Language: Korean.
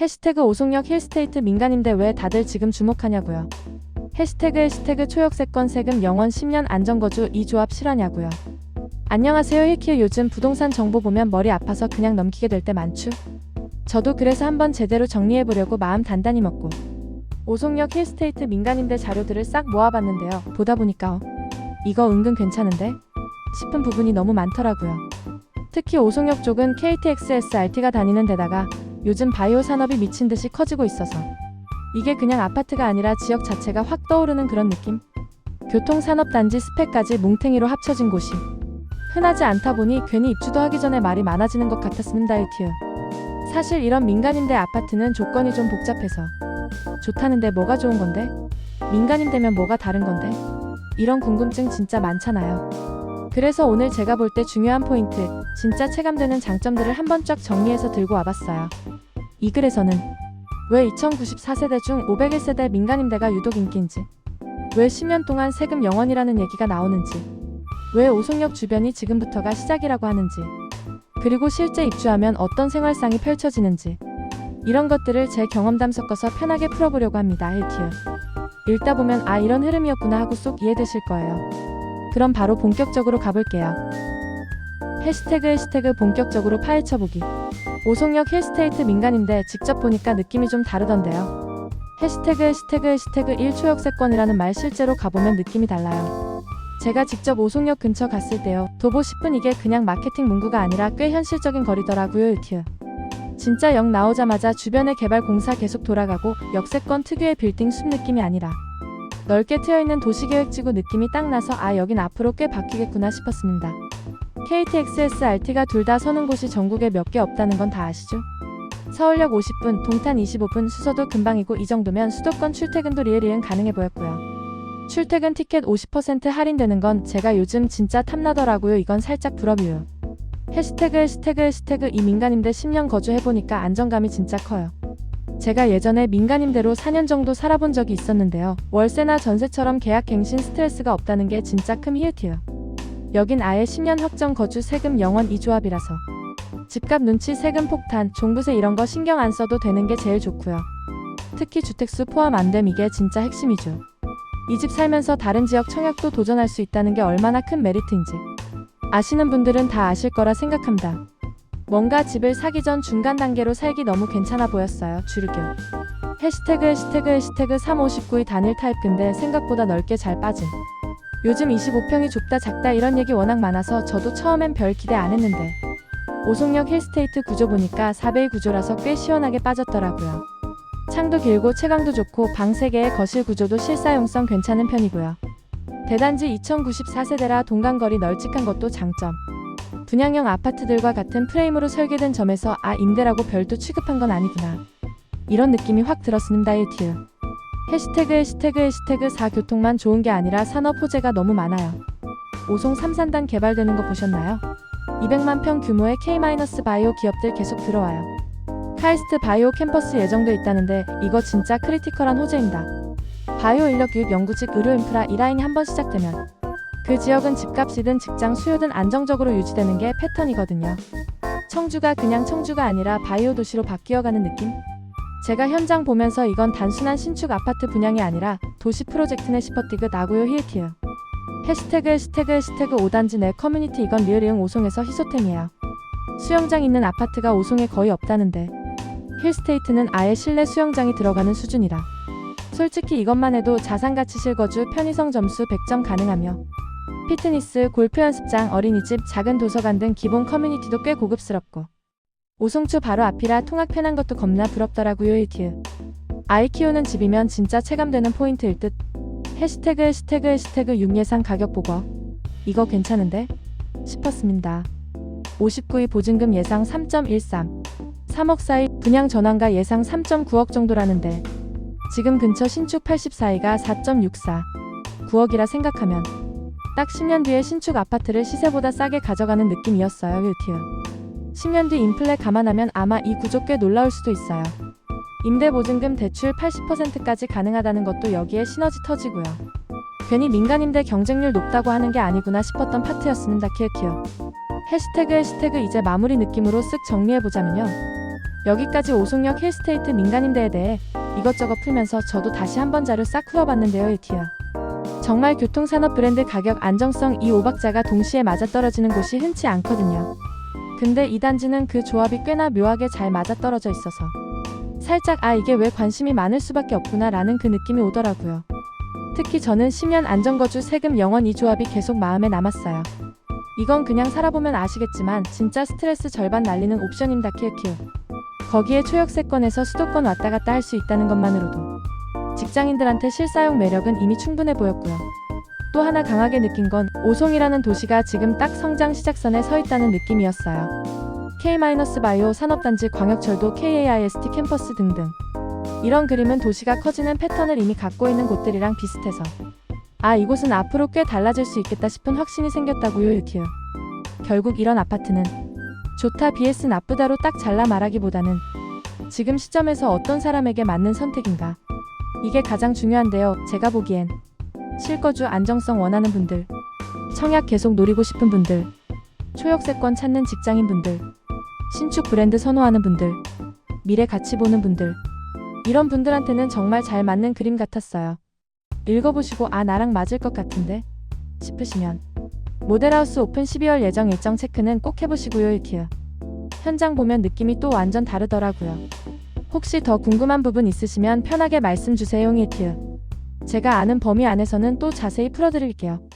해시태그 오송역 힐스테이트 민간임대 왜 다들 지금 주목하냐고요. 해시태그 해시태그 초역세권 세금 영원 10년 안전거주 이 조합 실화냐고요. 안녕하세요 힐키우 요즘 부동산 정보 보면 머리 아파서 그냥 넘기게 될 때 많죠. 저도 그래서 한번 제대로 정리해보려고 마음 단단히 먹고 오송역 힐스테이트 민간임대 자료들을 싹 모아봤는데요. 보다 보니까 어, 이거 은근 괜찮은데? 싶은 부분이 너무 많더라고요. 특히 오송역 쪽은 KTXSRT가 다니는 데다가 요즘 바이오 산업이 미친 듯이 커지고 있어서 이게 그냥 아파트가 아니라 지역 자체가 확 떠오르는 그런 느낌? 교통산업단지 스펙까지 뭉탱이로 합쳐진 곳이 흔하지 않다 보니 괜히 입주도 하기 전에 말이 많아지는 것 같았습니다. 유티유. 사실 이런 민간임대 아파트는 조건이 좀 복잡해서 좋다는데 뭐가 좋은 건데? 민간임대면 뭐가 다른 건데? 이런 궁금증 진짜 많잖아요. 그래서 오늘 제가 볼 때 중요한 포인트, 진짜 체감되는 장점들을 한번 쫙 정리해서 들고 와봤어요. 이 글에서는 왜 2094세대 중 501세대 민간임대가 유독 인기인지, 왜 10년 동안 세금 영원이라는 얘기가 나오는지, 왜 오송역 주변이 지금부터가 시작이라고 하는지, 그리고 실제 입주하면 어떤 생활상이 펼쳐지는지, 이런 것들을 제 경험담 섞어서 편하게 풀어보려고 합니다. 1큐. 읽다 보면 아 이런 흐름이었구나 하고 쏙 이해되실 거예요. 그럼 바로 본격적으로 가볼게요. 해시태그 해시태그 본격적으로 파헤쳐보기. 오송역 힐스테이트 민간인데 직접 보니까 느낌이 좀 다르던데요. 해시태그 해시태그 해시태그 1초역 세권이라는 말 실제로 가보면 느낌이 달라요. 제가 직접 오송역 근처 갔을 때요. 도보 10분 이게 그냥 마케팅 문구가 아니라 꽤 현실적인 거리더라고요. 유튜. 진짜 역 나오자마자 주변의 개발 공사 계속 돌아가고 역세권 특유의 빌딩 숲 느낌이 아니라 넓게 트여있는 도시계획지구 느낌이 딱 나서 아 여긴 앞으로 꽤 바뀌겠구나 싶었습니다. KTX, SRT가 둘 다 서는 곳이 전국에 몇 개 없다는 건 다 아시죠? 서울역 50분, 동탄 25분, 수서도 금방이고 이 정도면 수도권 출퇴근도 리을리은 가능해 보였고요. 출퇴근 티켓 50% 할인되는 건 제가 요즘 진짜 탐나더라고요. 이건 살짝 부럽이에요. 해시태그 해시태그 해시태그 이 민간임대 10년 거주해보니까 안정감이 진짜 커요. 제가 예전에 민간임대로 4년 정도 살아본 적이 있었는데요. 월세나 전세처럼 계약 갱신 스트레스가 없다는 게 진짜 큰 히읗이에요. 여긴 아예 10년 확정 거주 세금 영원 이 조합이라서 집값 눈치 세금 폭탄 종부세 이런 거 신경 안 써도 되는 게 제일 좋고요. 특히 주택수 포함 안됨 이게 진짜 핵심이죠. 이 집 살면서 다른 지역 청약도 도전할 수 있다는 게 얼마나 큰 메리트인지 아시는 분들은 다 아실 거라 생각합니다. 뭔가 집을 사기 전 중간 단계로 살기 너무 괜찮아 보였어요. 주르교. 해시태그 해시태그 해시태그 359의 단일 타입 근데 생각보다 넓게 잘 빠짐. 요즘 25평이 좁다 작다 이런 얘기 워낙 많아서 저도 처음엔 별 기대 안 했는데 오송역 힐스테이트 구조 보니까 4배의 구조라서 꽤 시원하게 빠졌더라고요. 창도 길고 채광도 좋고 방 3개의 거실 구조도 실사용성 괜찮은 편이고요. 대단지 2094세대라 동간거리 널찍한 것도 장점. 분양형 아파트들과 같은 프레임으로 설계된 점에서 아 임대라고 별도 취급한 건 아니구나. 이런 느낌이 확 들었습니다. 1튜. 해시태그 해시태그 해시태그 4 교통만 좋은 게 아니라 산업 호재가 너무 많아요. 오송 3산단 개발되는 거 보셨나요? 200만 평 규모의 K-바이오 기업들 계속 들어와요. 카이스트 바이오 캠퍼스 예정돼 있다는데 이거 진짜 크리티컬한 호재입니다. 바이오 인력 교육 연구직 의료 인프라 이 라인이 한번 시작되면 그 지역은 집값이든 직장 수요든 안정적으로 유지되는 게 패턴이거든요. 청주가 그냥 청주가 아니라 바이오 도시로 바뀌어가는 느낌? 제가 현장 보면서 이건 단순한 신축 아파트 분양이 아니라 도시 프로젝트네 싶어티그 나고요 히읗이에요. 해시태그 해시태그 해시태그 5단지 내 커뮤니티 이건 리을이응 오송에서 희소템이에요. 수영장 있는 아파트가 오송에 거의 없다는데 힐스테이트는 아예 실내 수영장이 들어가는 수준이라 솔직히 이것만 해도 자산가치 실거주 편의성 점수 100점 가능하며 피트니스, 골프 연습장, 어린이집, 작은 도서관 등 기본 커뮤니티도 꽤 고급스럽고 오송초 바로 앞이라 통학 편한 것도 겁나 부럽더라고요 1튜 아이 키우는 집이면 진짜 체감되는 포인트일 듯. 해시태그 해시태그 해시태그 6예상 가격 보고. 이거 괜찮은데? 싶었습니다. 59위 보증금 예상 3.13 3억 사이 분양 전환가 예상 3.9억 정도라는데. 지금 근처 신축 84위가 4.64 9억이라 생각하면 딱 10년 뒤에 신축 아파트를 시세보다 싸게 가져가는 느낌이었어요 윌티어 10년 뒤 인플레 감안하면 아마 이 구조 꽤 놀라울 수도 있어요. 임대보증금 대출 80%까지 가능하다는 것도 여기에 시너지 터지고요. 괜히 민간임대 경쟁률 높다고 하는 게 아니구나 싶었던 파트였습니다 키키어 해시태그 해시태그 이제 마무리 느낌으로 쓱 정리해보자면요. 여기까지 오송역 힐스테이트 민간임대에 대해 이것저것 풀면서 저도 다시 한번 자료 싹 풀어봤는데요, 이티어. 정말 교통산업 브랜드 가격 안정성 이 오박자가 동시에 맞아떨어지는 곳이 흔치 않거든요. 근데 이 단지는 그 조합이 꽤나 묘하게 잘 맞아떨어져 있어서 살짝 아 이게 왜 관심이 많을 수밖에 없구나 라는 그 느낌이 오더라고요. 특히 저는 10년 안전거주 세금 영원 이 조합이 계속 마음에 남았어요. 이건 그냥 살아보면 아시겠지만 진짜 스트레스 절반 날리는 옵션입니다 키우키우. 거기에 초역세권에서 수도권 왔다 갔다 할 수 있다는 것만으로도 직장인들한테 실사용 매력은 이미 충분해 보였고요. 또 하나 강하게 느낀 건 오송이라는 도시가 지금 딱 성장 시작선에 서 있다는 느낌이었어요. K-바이오 산업단지 광역철도 KAIST 캠퍼스 등등. 이런 그림은 도시가 커지는 패턴을 이미 갖고 있는 곳들이랑 비슷해서 아 이곳은 앞으로 꽤 달라질 수 있겠다 싶은 확신이 생겼다고요 유키요. 결국 이런 아파트는 좋다 vs 나쁘다로 딱 잘라 말하기보다는 지금 시점에서 어떤 사람에게 맞는 선택인가 이게 가장 중요한데요. 제가 보기엔. 실거주 안정성 원하는 분들. 청약 계속 노리고 싶은 분들. 초역세권 찾는 직장인 분들. 신축 브랜드 선호하는 분들. 미래 가치 보는 분들. 이런 분들한테는 정말 잘 맞는 그림 같았어요. 읽어보시고 아 나랑 맞을 것 같은데? 싶으시면. 모델하우스 오픈 12월 예정 일정 체크는 꼭 해보시고요 일키요. 현장 보면 느낌이 또 완전 다르더라고요. 혹시 더 궁금한 부분 있으시면 편하게 말씀 주세요. 제가 아는 범위 안에서는 또 자세히 풀어드릴게요.